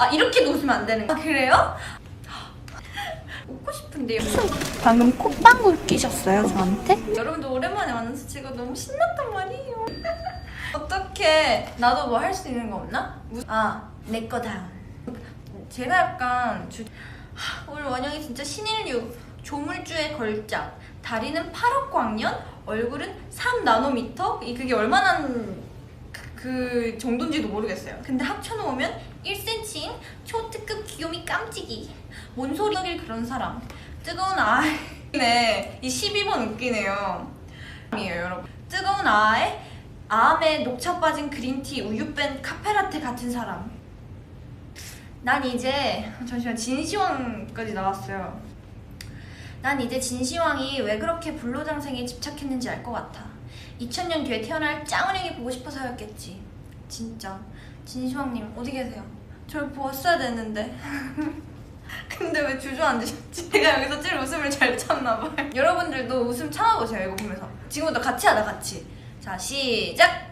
아 이렇게도 웃으면 안 되는 거 아, 그래요? 웃고 싶은데요 방금 콧방울 끼셨어요, 저한테? 여러분도 오랜만에 만나서 제가 너무 신났단 말이에요 어떻게 나도 뭐 할 수 있는 거 없나? 아내 거 다음 제가 약간 주... 하, 오늘 원영이 진짜 신인류 조물주의 걸작 다리는 8억 광년 얼굴은 3나노미터 이 그게 얼마나 그, 그 정도인지도 모르겠어요. 근데 합쳐놓으면 1cm인 초특급 귀요미 깜찍이. 뭔 소리길 그런 사람. 뜨거운 아이 네 이 12번 웃기네요. 이에요 여러분. 뜨거운 아에 암에 녹차 빠진 그린티 우유 뺀 카페라테 같은 사람. 난 이제 잠시만 진시황까지 나왔어요. 난 이제 진시황이 왜 그렇게 불로장생에 집착했는지 알 것 같아. 2000년 뒤에 태어날 짱은행이 보고 싶어서였겠지. 진짜 진시황님 어디 계세요? 저를 보았어야 됐는데. 근데 왜 주저앉으셨지? 제가 여기서 제일 웃음을 잘 참나 봐요. 여러분들도 웃음 참아보세요 이거 보면서. 지금부터 같이 하자 같이. 자 시작.